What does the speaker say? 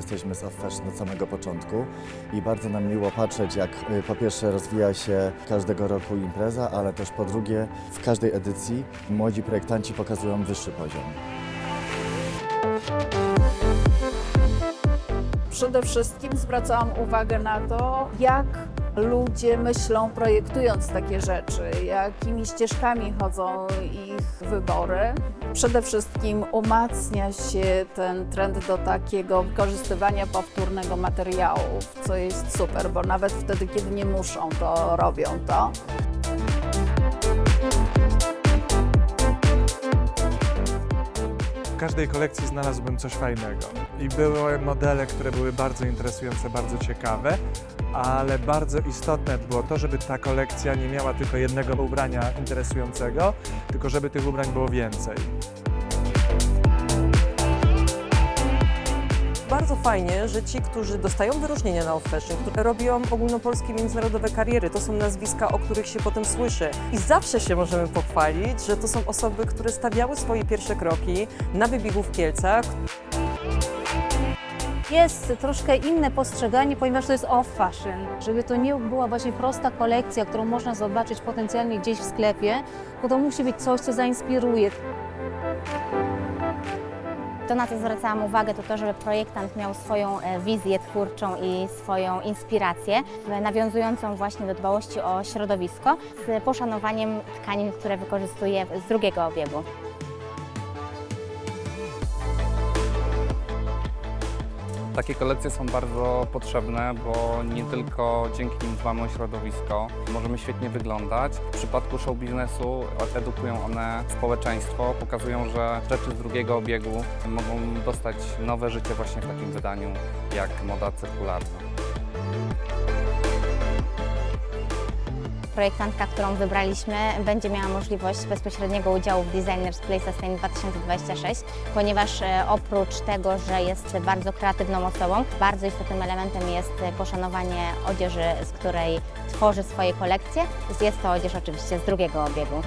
Jesteśmy z Fashion od samego początku i bardzo nam miło patrzeć, jak y, po pierwsze rozwija się każdego roku impreza, ale też po drugie w każdej edycji młodzi projektanci pokazują wyższy poziom. Przede wszystkim zwracałam uwagę na to, jak ludzie myślą, projektując takie rzeczy, jakimi ścieżkami chodzą ich wybory. Przede wszystkim umacnia się ten trend do takiego wykorzystywania powtórnego materiału, co jest super, bo nawet wtedy, kiedy nie muszą, to robią to. W każdej kolekcji znalazłbym coś fajnego. I były modele, które były bardzo interesujące, bardzo ciekawe, ale bardzo istotne było to, żeby ta kolekcja nie miała tylko jednego ubrania interesującego, tylko żeby tych ubrań było więcej. Bardzo fajnie, że ci, którzy dostają wyróżnienia na Off Fashion, które robią ogólnopolskie, międzynarodowe kariery, to są nazwiska, o których się potem słyszy. I zawsze się możemy pochwalić, że to są osoby, które stawiały swoje pierwsze kroki na wybiegu w Kielcach, Jest troszkę inne postrzeganie, ponieważ to jest off fashion. Żeby to nie była właśnie prosta kolekcja, którą można zobaczyć potencjalnie gdzieś w sklepie, bo to musi być coś, co zainspiruje. To, na co zwracałam uwagę, to to, żeby projektant miał swoją e, wizję twórczą i swoją inspirację, e, nawiązującą właśnie do dbałości o środowisko, z poszanowaniem tkanin, które wykorzystuje z drugiego obiegu. Takie kolekcje są bardzo potrzebne, bo nie tylko dzięki nim dbamy o środowisko, możemy świetnie wyglądać. W przypadku show biznesu edukują one społeczeństwo, pokazują, że rzeczy z drugiego obiegu mogą dostać nowe życie właśnie w takim wydaniu jak moda cyrkularna. Projektantka, którą wybraliśmy, będzie miała możliwość bezpośredniego udziału w Designers Play Sustain 2026, ponieważ e, oprócz tego, że jest bardzo kreatywną osobą, bardzo istotnym elementem jest poszanowanie odzieży, z której tworzy swoje kolekcje. Jest to odzież oczywiście z drugiego obiegu.